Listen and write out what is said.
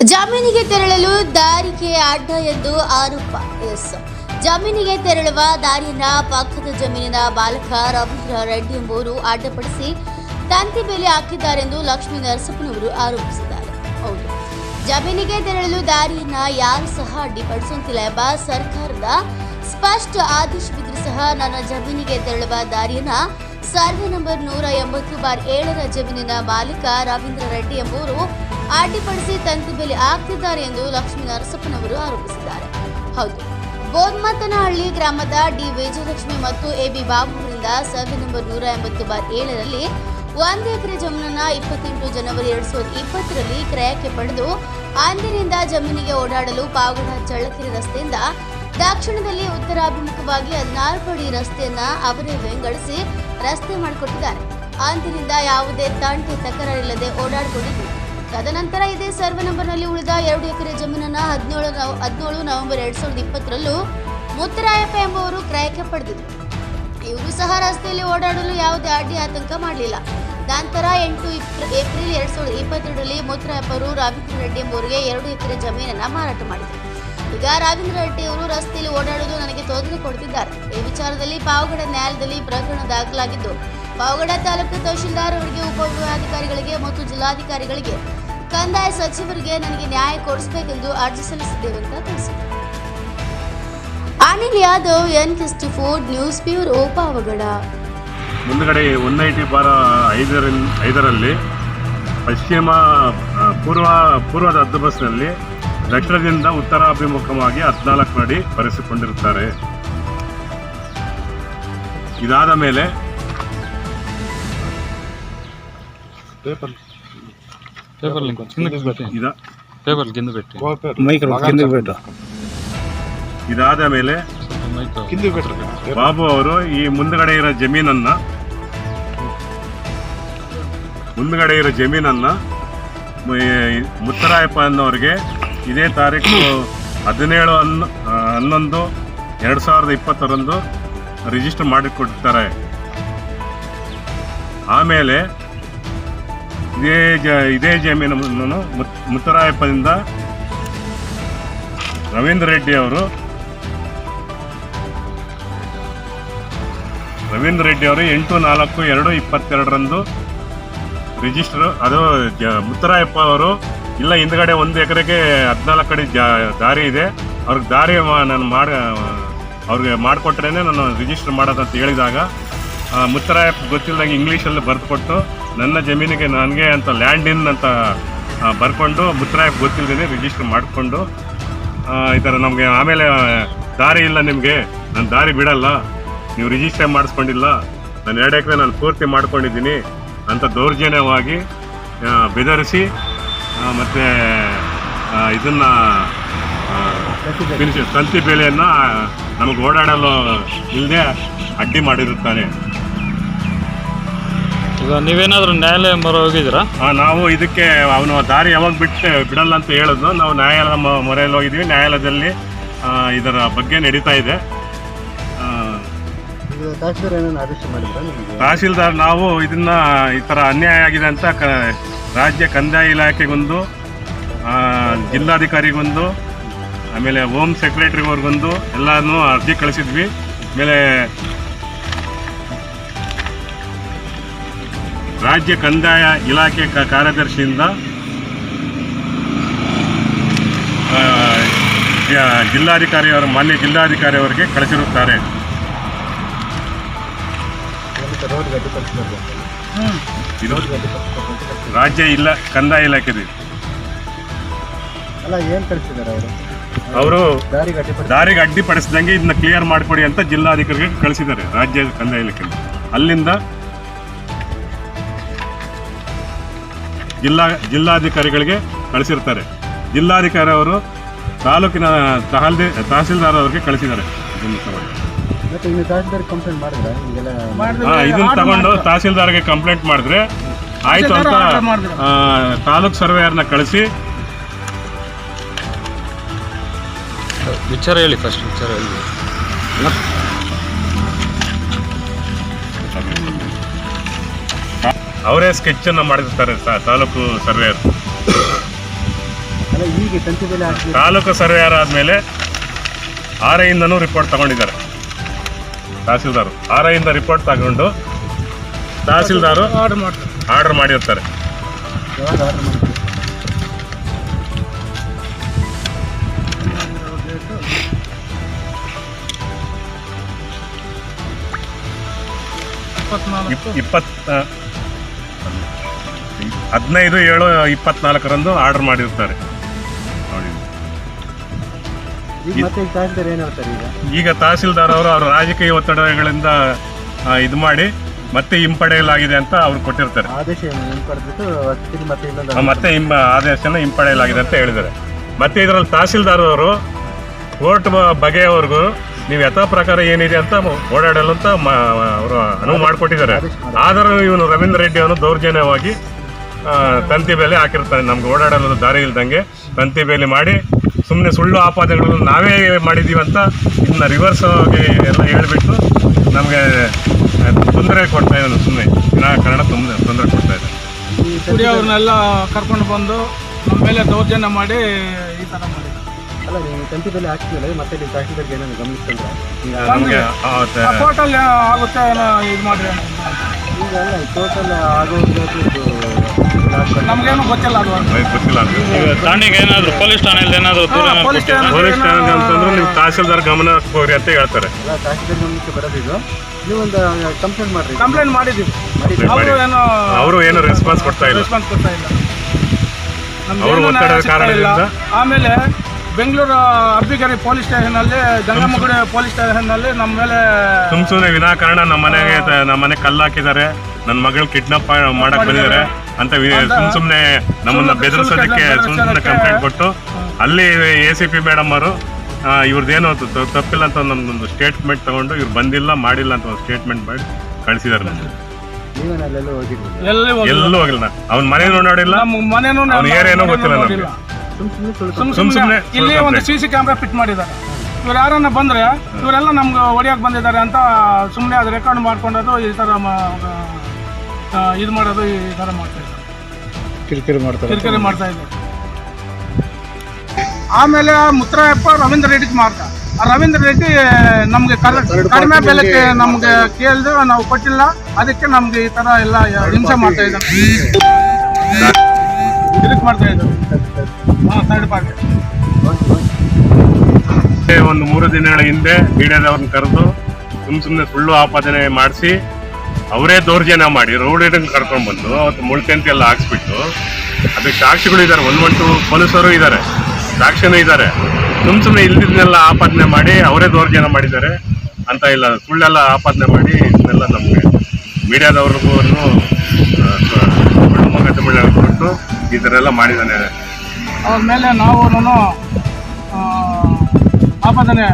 ಜಮೀನಿಗೆ ತೆರಳಲು ದಾರಿಗೆ ಅಡ್ಡ ಎಂದು ಆರೋಪ ಎಸ್. ಜಮೀನಿಗೆ ತೆರಳುವ ದಾರಿಯನ್ನ ಪಕ್ಕದ ಜಮೀನಿನ ಬಾಲಕ ರವೀಂದ್ರ ರೆಡ್ಡಿ ಎಂಬುವರು ಅಡ್ಡಪಡಿಸಿ ತಂತಿ ಬೇಲಿ ಹಾಕಿದ್ದಾರೆಂದು ಲಕ್ಷ್ಮೀ ನರಸಪ್ಪನವರು ಆರೋಪಿಸಿದ್ದಾರೆ. ಹೌದು. ಜಮೀನಿಗೆ ತೆರಳಲು ದಾರಿಯನ್ನ ಯಾರು ಸಹ ಅಡ್ಡಿಪಡಿಸುವಂತಿಲ್ಲ ಎಂಬ ಸರ್ಕಾರದ ಸ್ಪಷ್ಟ ಆದೇಶವಿದ್ರೂ ಸಹ ನನ್ನ ಜಮೀನಿಗೆ ತೆರಳುವ ದಾರಿಯನ್ನ ಸರ್ವೆ ನಂಬರ್ ನೂರ ಎಂಬತ್ತು ಬಾರ್ ಏಳರ ಜಮೀನಿನ ಮಾಲೀಕ ರವೀಂದ್ರ ರೆಡ್ಡಿ ಎಂಬುವರು ಅಡ್ಡಿಪಡಿಸಿ ತಂತಿ ಬೇಲಿ ಹಾಕ್ತಿದ್ದಾರೆ ಎಂದು ಲಕ್ಷ್ಮೀ ನರಸಪ್ಪನವರು ಆರೋಪಿಸಿದ್ದಾರೆ. ಹೌದು. ಬೋದ್ಮತ್ತನಹಳ್ಳಿ ಗ್ರಾಮದ ಡಿ ವಿಜಯಲಕ್ಷ್ಮಿ ಮತ್ತು ಎ ಬಿ ಬಾಬುರಿಂದ ಸರ್ವೆ ನಂಬರ್ ನೂರ ಎಂಬತ್ತು ಬಾರ್ ಏಳರಲ್ಲಿ ಒಂದು ಎಕರೆ ಜಮೀನನ್ನ ಇಪ್ಪತ್ತೆಂಟು ಜನವರಿ ಎರಡು ಸಾವಿರದ ಇಪ್ಪತ್ತರಲ್ಲಿ ಕ್ರಯಕ್ಕೆ ಪಡೆದು ಅಂದಿನಿಂದ ಜಮೀನಿಗೆ ಓಡಾಡಲು ಪಾವಗಡ ಚಳ್ಳಕೆರೆ ರಸ್ತೆಯಿಂದ ದಕ್ಷಿಣದಲ್ಲಿ ಉತ್ತರಾಭಿಮುಖವಾಗಿ ಹದಿನಾಲ್ಕು ಅಡಿ ರಸ್ತೆಯನ್ನ ಅವರೇ ವಿಂಗಡಿಸಿ ರಸ್ತೆ ಮಾಡಿಕೊಟ್ಟಿದ್ದಾರೆ. ಅಂದಿನಿಂದ ಯಾವುದೇ ತಂಟೆ ತಕರಾರಿಲ್ಲದೆ ಓಡಾಡಿಕೊಂಡಿದ್ದು ತದನಂತರ ಇದೇ ಸರ್ವೆ ನಂಬರ್ನಲ್ಲಿ ಉಳಿದ ಎರಡು ಎಕರೆ ಜಮೀನನ್ನ ಹದಿನೇಳು ಹದಿನೇಳು ನವೆಂಬರ್ ಎರಡ್ ಸಾವಿರದ ಇಪ್ಪತ್ತರಲ್ಲೂ ಮುತ್ತರಾಯಪ್ಪ ಎಂಬುವರು ಕ್ರಯಕ್ಕೆ ಪಡೆದಿದ್ರು. ಇವರು ಸಹ ರಸ್ತೆಯಲ್ಲಿ ಓಡಾಡಲು ಯಾವುದೇ ಅಡ್ಡಿ ಆತಂಕ ಮಾಡಲಿಲ್ಲ. ನಂತರ ಎಂಟು ಏಪ್ರಿಲ್ ಎರಡ್ ಸಾವಿರದ ಇಪ್ಪತ್ತೆರಡರಲ್ಲಿ ಮುತ್ತರಾಯಪ್ಪ ಅವರು ರಾಘವೇಂದ್ರ ರೆಡ್ಡಿ ಎಂಬುವರಿಗೆ ಎರಡು ಎಕರೆ ಜಮೀನನ್ನ ಮಾರಾಟ ಮಾಡಿದರು. ಈಗ ರಾಘವೇಂದ್ರ ರೆಡ್ಡಿ ಅವರು ರಸ್ತೆಯಲ್ಲಿ ಓಡಾಡುವುದು ನನಗೆ ತೊಂದರೆ ಕೊಡುತ್ತಿದ್ದಾರೆ ಈ ವಿಚಾರದಲ್ಲಿ ಪಾವಗಡ ನ್ಯಾಯಾಲಯದಲ್ಲಿ ಪ್ರಕರಣ ದಾಖಲಾಗಿದ್ದು ಪಾವಗಡ ತಾಲೂಕು ತಹಶೀಲ್ದಾರ್ ಅವರಿಗೆ ಉಪವಿಭಾಗಾಧಿಕಾರಿಗಳಿಗೆ ಮತ್ತು ಜಿಲ್ಲಾಧಿಕಾರಿಗಳಿಗೆ ಕಂದಾಯ ಸಚಿವರಿಗೆ ನನಗೆ ನ್ಯಾಯ ಕೊಡಿಸಬೇಕೆಂದು ಅರ್ಜಿ ಸಲ್ಲಿಸಿದ್ದೇವೆ ಅಂತ ತಿಳಿಸಿದರು. ಅನಿಲ್ ಯಾದವ್, ಎನ್ ಕಿಸ್ಟಿ ಫೋರ್ ನ್ಯೂಸ್ ಬ್ಯೂರೋ ಪಾವಗಡ ಮುಂದುಗಡೆ ಒನ್ ಐಟಿ ಬಾರ ಐದರಲ್ಲಿ ಐದರಲ್ಲಿ ಪಶ್ಚಿಮ ಪೂರ್ವ, ಪೂರ್ವದ ಹತ್ತು ಬಸ್ನಲ್ಲಿ ದಕ್ಷಿಣದಿಂದ ಉತ್ತರಾಭಿಮುಖವಾಗಿ ಹದಿನಾಲ್ಕು ಅಡಿ ಬರೆಸಿಕೊಂಡಿರುತ್ತಾರೆ. ಇದಾದ ಮೇಲೆ పేపర్ పేపర్ లింక్ కిందకి పెట్టి ಇದ పేపర్ కింద పెట్టి మైక్ కిందకి పెట్టు ಇದಾದ ಮೇಲೆ మైక్ కిందకి పెట్టరు ಬಾಬು ಅವರು ಈ ಮುಂದ್ಗಡೆ ಇರೋ ಜಮೀನನ್ನ ಮುಂದ್ಗಡೆ ಇರೋ ಜಮೀನನ್ನ ಮು- ಈ ಮುತ್ತರಾಯಪ್ಪ ಅನ್ನೋರಿಗೆ ಇದೇ ತಾರೀಕು ಹದಿನೇಳು ಹನ್ನ ಆ, ಹನ್ನೊಂದು ಎರಡು ಸಾವಿರದ ಇಪ್ಪತ್ತರಂದು ರಿಜಿಸ್ಟರ್ ಮಾಡಿಕೊಡ್ತಾರೆ ಆಮೇಲೆ ಇದೇ ಜ ಇದೇ ಜಮೀನನ್ನು ಮುತ್- ಮುತ್ತರಾಯಪ್ಪದಿಂದ ರವೀಂದ್ರ ರೆಡ್ಡಿ ಅವರು. ರವೀಂದ್ರ ರೆಡ್ಡಿ ಅವರು ಎಂಟು, ನಾಲ್ಕು, ಎರಡು, ಇಪ್ಪತ್ತೆರಡರಂದು ರಿಜಿಸ್ಟರ್ ಅದು ಜ- ಮುತ್ತರಾಯಪ್ಪ ಅವರು ಇಲ್ಲ, ಹಿಂದ್ಗಡೆ ಒಂದು ಎಕರೆಗೆ ಹದಿನಾಲ್ಕು ಕಡೆ ದಾರಿ ಇದೆ. ಅವ್ರಿಗೆ ದಾರಿ ನಾನು ಮಾಡ ಅವ್ರಿಗೆ ಮಾಡಿಕೊಟ್ರೇ ನಾನು ರಿಜಿಸ್ಟರ್ ಮಾಡೋದಂತ ಹೇಳಿದಾಗ ಮುತ್ತರಾಯಪ್ಪ ಗೊತ್ತಿಲ್ಲದಂಗೆ ಇಂಗ್ಲೀಷಲ್ಲಿ ಬರ್ಕೊಟ್ಟು ನನ್ನ ಜಮೀನಿಗೆ ನನಗೆ ಅಂತ ಲ್ಯಾಂಡ್ ಇನ್ ಅಂತ ಬರ್ಕೊಂಡು ಮುತ್ತರಾಯಪ್ಪ ಗೊತ್ತಿಲ್ಲದೇ ರಿಜಿಸ್ಟರ್ ಮಾಡಿಕೊಂಡು ಈ ಥರ ನಮಗೆ ಆಮೇಲೆ ದಾರಿ ಇಲ್ಲ ನಿಮಗೆ, ನಾನು ದಾರಿ ಬಿಡಲ್ಲ, ನೀವು ರಿಜಿಸ್ಟರ್ ಮಾಡಿಸ್ಕೊಂಡಿಲ್ಲ, ನಾನು ಎರಡು ಎಕರೆ ನಾನು ಪೂರ್ತಿ ಮಾಡ್ಕೊಂಡಿದ್ದೀನಿ ಅಂತ ದೌರ್ಜನ್ಯವಾಗಿ ಬೆದರಿಸಿ ಮತ್ತು ಇದನ್ನು ತಂತಿ ಬೇಲೆಯನ್ನು ನಮಗೆ ಓಡಾಡಲು ಇಲ್ಲದೆ ಅಡ್ಡಿ ಮಾಡಿರುತ್ತಾನೆ. ಈಗ ನೀವೇನಾದ್ರೂ ನ್ಯಾಯಾಲಯ ಮೊರೆ ಹೋಗಿದ್ದೀರಾ? ಆ, ನಾವು ಇದಕ್ಕೆ ಅವನು ದಾರಿ ಯಾವಾಗ ಬಿಟ್ಟು ಬಿಡಲ್ಲ ಅಂತ ಹೇಳಿದ್ನು ನಾವು ನ್ಯಾಯಾಲಯ ಮ- ಮೊರೆಯಲ್ಲಿ ಹೋಗಿದ್ವಿ ನ್ಯಾಯಾಲಯದಲ್ಲಿ ಆ, ಇದರ ಬಗ್ಗೆ ನಡೀತಾ ಇದೆ. ಆ, ಈಗ ತಹಶೀಲ್ದಾರ್ ಏನೇನು ಆದೇಶ ಮಾಡಿದ್ರ ನಿಮಗೆ? ತಹಸೀಲ್ದಾರ್ ನಾವು ಇದನ್ನ ಈ ಥರ ಅನ್ಯಾಯ ಆಗಿದೆ ಅಂತ ಕ ರಾಜ್ಯ ಕಂದಾಯ ಇಲಾಖೆಗೊಂದು ಆ, ಜಿಲ್ಲಾಧಿಕಾರಿಗೊಂದು ಆಮೇಲೆ ಹೋಮ್ ಸೆಕ್ರೆಟರಿಗೋರ್ಗೊಂದು ಎಲ್ಲಾನು ಅರ್ಜಿ ಕಳಿಸಿದ್ವಿ. ಆಮೇಲೆ ರಾಜ್ಯ ಕಂದಾಯ ಇಲಾಖೆ ಕಾರ್ಯದರ್ಶಿಯಿಂದ ಜಿಲ್ಲಾಧಿಕಾರಿಯವರ ಮಾನ್ಯ ಜಿಲ್ಲಾಧಿಕಾರಿ ಅವರಿಗೆ ಕಳಿಸಿರುತ್ತಾರೆ. ರಾಜ್ಯ ಇಲ್ಲ ಕಂದಾಯ ಇಲಾಖೆದು ಅಲ್ಲ ಏನು ಕಳಿಸಿದ್ದಾರೆ ಅವರು? ದಾರಿಗೆ ಅಡ್ಡಿಪಡಿಸಿದಂಗೆ ಇದನ್ನ ಕ್ಲಿಯರ್ ಮಾಡಿಕೊಡಿ ಅಂತ ಜಿಲ್ಲಾಧಿಕಾರಿಗೆ ಕಳಿಸಿದ್ದಾರೆ ರಾಜ್ಯ ಕಂದಾಯ ಇಲಾಖೆ ಅಲ್ಲಿಂದ ಜಿಲ್ಲಾ ಜಿಲ್ಲಾಧಿಕಾರಿಗಳಿಗೆ ಕಳಿಸಿರ್ತಾರೆ. ಜಿಲ್ಲಾಧಿಕಾರಿ ಅವರು ತಾಲೂಕಿನ ತಹಲ್ದಿ ತಹಸೀಲ್ದಾರ್ ಅವರಿಗೆ ಕಳಿಸಿದ್ದಾರೆ. ಇದನ್ನ ತಗೊಂಡು. ತಹಸೀಲ್ದಾರ್ಗೆ ಕಂಪ್ಲೇಂಟ್ ಮಾಡಿದ್ರೆ? ಆಯ್ತು ಅಂತ ಆ, ತಾಲೂಕ್ ಸರ್ವೇಯರ್ನ ಕಳಿಸಿ. ವಿಚಾರ ಹೇಳಿ ಫಸ್ಟ್ ವಿಚಾರ ಹೇಳಿ. ಅವರೇ ಸ್ಕೆಚ್ ಅನ್ನ ಮಾಡಿರ್ತಾರೆ ತಾಲೂಕು ಸರ್ವೇಯರ್. ತಾಲೂಕು ಸರ್ವೇಯರ್ ಆದಮೇಲೆ ಆರ್ ಐಯಿಂದನೂ ರಿಪೋರ್ಟ್ ತಗೊಂಡಿದ್ದಾರೆ. ತಹಸೀಲ್ದಾರು. ಆರ್ ಐಯಿಂದ ರಿಪೋರ್ಟ್ ತಗೊಂಡು ತಹಸೀಲ್ದಾರು ಆರ್ಡರ್ ಮಾಡ್ತಾರೆ. ಆರ್ಡರ್ ಮಾಡಿರ್ತಾರೆ. ಯಾವಾಗ ಹದಿನೈದು ಏಳು ಇಪ್ಪತ್ನಾಲ್ಕರಂದು ಆರ್ಡರ್ ಮಾಡಿರ್ತಾರೆ. ನೋಡಿ. ಈಗ ತಹಸೀಲ್ದಾರ್ ಅವರು ಅವರ ರಾಜಕೀಯ ಒತ್ತಡಗಳಿಂದ ಇದು ಮಾಡಿ ಮತ್ತೆ ಹಿಂಪಡೆಯಲಾಗಿದೆ ಅಂತ ಅವ್ರು ಕೊಟ್ಟಿರ್ತಾರೆ. ಮತ್ತೆ ಹಿಂಬ ಆದೇಶನ ಹಿಂಪಡೆಯಲಾಗಿದೆ ಅಂತ ಹೇಳಿದ್ದಾರೆ. ಮತ್ತೆ ಇದರಲ್ಲಿ ತಹಸೀಲ್ದಾರ್ ಅವರು ಕೋರ್ಟ್ ಬಗೆಯವರೆಗೂ ನೀವು ಯಥಾ ಪ್ರಕಾರ ಏನಿದೆ ಅಂತ ಓಡಾಡಲು ಅಂತ ಅವರು ಅನುವು ಮಾಡಿಕೊಟ್ಟಿದ್ದಾರೆ. ಆದರೂ ಇವನು ರವೀಂದ್ರ ರೆಡ್ಡಿ ಅವನು ದೌರ್ಜನ್ಯವಾಗಿ ತಂತಿ ಬೇಲಿ ಹಾಕಿರ್ತಾನೆ ನಮ್ಗೆ ಓಡಾಡಲು ದಾರಿ ಇಲ್ದಂಗೆ ತಂತಿ ಬೇಲಿ ಮಾಡಿ ಸುಮ್ಮನೆ ಸುಳ್ಳು ಆಪಾದನೆಗಳನ್ನು ನಾವೇ ಮಾಡಿದ್ದೀವಿ ಅಂತ ಇದನ್ನ ರಿವರ್ಸ್ ಆಗಿ ಎಲ್ಲ ಹೇಳಿಬಿಟ್ಟು ನಮಗೆ ತೊಂದರೆ ಕೊಡ್ತಾ ಇದ್ದಾನೆ ಸುಮ್ಮನೆ ವಿನಾಕಾರಣ ತುಂಬ ತೊಂದರೆ ಕೊಡ್ತಾ ಇದ್ದಾನೆ ಕುಡಿಯೋರ್ನೆಲ್ಲ ಕರ್ಕೊಂಡು ಬಂದು ನಮ್ಮ ಮೇಲೆ ದೌರ್ಜನ್ಯ ಮಾಡಿ ಈ ಥರ ಮಾಡಿದ್ರು. ಅಲ್ಲ ನೀವು ತಂತಿ ಬೆಲೆ ಹಾಕಿದ್ಮೇಲೆ ಮತ್ತೆ ನೀವು ತಹಸೀಲ್ದಾರ್ಗೆ ಏನಾದ್ರು ಗಮನಿಸ್ತಂದ್ರೆ ಈಗ ನಮಗೆ ಟೋಟಲ್ ಆಗುತ್ತೆ ಏನೋ ಇದು ಮಾಡ್ರಿ. ಈಗ ಅಲ್ಲ ಟೋಟಲ್ ಆಗೋದು ನಮ್ಗೇನು ಗೊತ್ತಿಲ್ಲ ಅದು. ಗೊತ್ತಿಲ್ಲ ಠಾಣೆಗೆ ಏನಾದ್ರು ಪೊಲೀಸ್ ಠಾಣೆಯಲ್ಲಿ ಏನಾದ್ರು ಪೊಲೀಸ್ ಸ್ಟೇಷನ್ ಠಾಣೆ ಅಂತಂದ್ರೆ ನೀವು ತಹಸೀಲ್ದಾರ್ ಗಮನ ಹೋಗ್ರಿ ಅಂತ ಹೇಳ್ತಾರೆ. ತಹಸೀಲ್ದಾರ್ ಗಮನಕ್ಕೆ ಬರೋದಿದು ನೀವೊಂದು ಕಂಪ್ಲೇಂಟ್ ಮಾಡ್ರಿ. ಕಂಪ್ಲೇಂಟ್ ಮಾಡಿದ್ದೀವಿ. ಅವರು ಏನೋ ಅವರು ಏನು ರೆಸ್ಪಾನ್ಸ್ ಕೊಡ್ತಾ ಇಲ್ಲ. ರೆಸ್ಪಾನ್ಸ್ ಕೊಡ್ತಾ ಇಲ್ಲ. ನಮ್ಗೆ ಅವ್ರ ಒತ್ತಡದ ಇಲ್ಲ. ಕಾರಣದಿಂದ? ಆಮೇಲೆ ಬೆಂಗಳೂರು ಅಬ್ಬಿಗೆರೆ ಪೊಲೀಸ್ ಸ್ಟೇಷನಲ್ಲಿ ಗಂಗಮ್ಮಗುಡಿ ಪೊಲೀಸ್ ಸ್ಟೇಷನ್ನಲ್ಲಿ ನಮ್ಮ ಮೇಲೆ ಸುಮ್ ಸುಮ್ನೆ ವಿನಾಕಾರಣ ನಮ್ಮ ಮನೆಗೆ ನಮ್ಮ ಮನೆ ಕಲ್ಲು ಹಾಕಿದ್ದಾರೆ. ನನ್ನ ಮಗಳು ಕಿಡ್ನಾಪ್ ಮಾಡಕ್ ಬಂದಿದ್ದಾರೆ. ಅಂತ ವಿ- ಸುಮ್ ಸುಮ್ನೆ ನಮ್ಮನ್ನ ಬೆದರಿಸೋದಕ್ಕೆ ಸುಮ್ ಸುಮ್ನೆ ಬೆದರಿಸೋದಕ್ಕೆ ಕಂಪ್ಲೇಂಟ್ ಕೊಟ್ಟು ಅಲ್ಲಿ ಎ ಸಿ ಪಿ ಮೇಡಮ್ ಅವರು ಇವ್ರದ್ದೇನೋ ತಪ್ಪಿಲ್ಲ ಅಂತ ನಮ್ದೊಂದು ಸ್ಟೇಟ್ಮೆಂಟ್ ತಗೊಂಡು ಇವ್ರು ಬಂದಿಲ್ಲ ಮಾಡಿಲ್ಲ ಅಂತ ಒಂದು ಸ್ಟೇಟ್ಮೆಂಟ್ ಮಾಡಿ ಕಳಿಸಿದಾರೆ ನಮ್ಗೆ. ಎಲ್ಲಿ ಹೋಗಿಲ್ಲ. ಅವ್ನ ಮನೇನು ನೋಡಿಲ್ಲ ನಮ್ಮ ಮನೇನು ಅವ್ನ ಏರಿಯಾನೂ ಗೊತ್ತಿಲ್ಲ ನಮ್ಗೆ. ಸುಮ್ ಸುಮ್ಮನೆ ಇಲ್ಲಿ ಒಂದು ಸಿ ಸಿ ಕ್ಯಾಮ್ರಾ ಫಿಟ್ ಮಾಡಿದ್ದಾರೆ. ಇವ್ರು ಯಾರನ್ನ ಬಂದ್ರೆ ಇವರೆಲ್ಲ ನಮ್ಗೆ ಹೊಡಿಯಕ್ಕೆ ಬಂದಿದ್ದಾರೆ ಅಂತ ಸುಮ್ಮನೆ ಅದು ರೆಕಾರ್ಡ್ ಮಾಡ್ಕೊಂಡದು ಈ ಥರ ಇದು ಮಾಡೋದು ಈ ಥರ ಮಾಡ್ತಾ ಇದ್ದಾರೆ. ಕಿರಿಕಿರಿ ಮಾಡ್ತಾರೆ. ಕಿರಿಕಿರಿ ಮಾಡ್ತಾ ಇದ್ದಾರೆ. ಆಮೇಲೆ ಆ ಮುತ್ತರಾಯಪ್ಪ ರವೀಂದ್ರ ರೆಡ್ಡಿಗೆ ಮಾರ್ಕ. ಆ ರವೀಂದ್ರ ರೆಡ್ಡಿ ನಮಗೆ ಕಡಿಮೆ ಬೆಲೆಗೆ ನಮಗೆ ಕೇಳಿದ್ರು ನಾವು ಕೊಟ್ಟಿಲ್ಲ. ಅದಕ್ಕೆ ನಮ್ಗೆ ಈ ತರ ಎಲ್ಲ ಹಿಂಸೆ ಮಾಡ್ತಾ ಇದ್ದಾರೆ. ಇದಕ್ಕೆ ಮಾಡ್ತಾ ಇದ್ದಾರೆ. ಹಾಂ ಥರ್ಡ್ ಪಾರ್ಟಿ ಒಂದು ಮೂರು ದಿನಗಳ ಹಿಂದೆ ಬೀಡದವ್ರನ್ನ ಕರೆದು ಸುಮ್ ಸುಮ್ಮನೆ ಸುಳ್ಳು ಆಪಾದನೆ ಮಾಡಿಸಿ ಅವರೇ ದೌರ್ಜನ್ಯ ಮಾಡಿ ರೋಡ್ ಕರ್ಕೊಂಡು ಬಂದು ಅವತ್ತು ಮುಳ್ತಂತಿ ಎಲ್ಲ ಹಾಕ್ಸ್ಬಿಟ್ಟು ಅದಕ್ಕೆ ಸಾಕ್ಷಿಗಳು ಇದ್ದಾರೆ. ಒನ್ ಒನ್ ಟು ಪೊಲೀಸರು ಇದ್ದಾರೆ. ಸಾಕ್ಷಿನೂ ಇದ್ದಾರೆ. ಸುಮ್ ಸುಮ್ಮನೆ ಇಲ್ದಿದ್ನೆಲ್ಲ ಆಪಾದನೆ ಮಾಡಿ ಅವರೇ ದೌರ್ಜನ್ಯ ಮಾಡಿದ್ದಾರೆ ಅಂತ ಇಲ್ಲ. ಸುಳ್ಳೆಲ್ಲ ಆಪಾದನೆ ಮಾಡಿ ಇದನ್ನೆಲ್ಲ ನಮಗೆ ಮೀಡಿಯಾದವ್ರಿಗೂ ಸುಳ್ಳು ಮೊಕದ್ದಮೆ ಕೊಟ್ಟು ಈ ಥರ ಎಲ್ಲ ಮಾಡಿದ್ದಾನೆ. ಅವ್ರ ಮೇಲೆ ನಾವು ಆಪಾದನೆ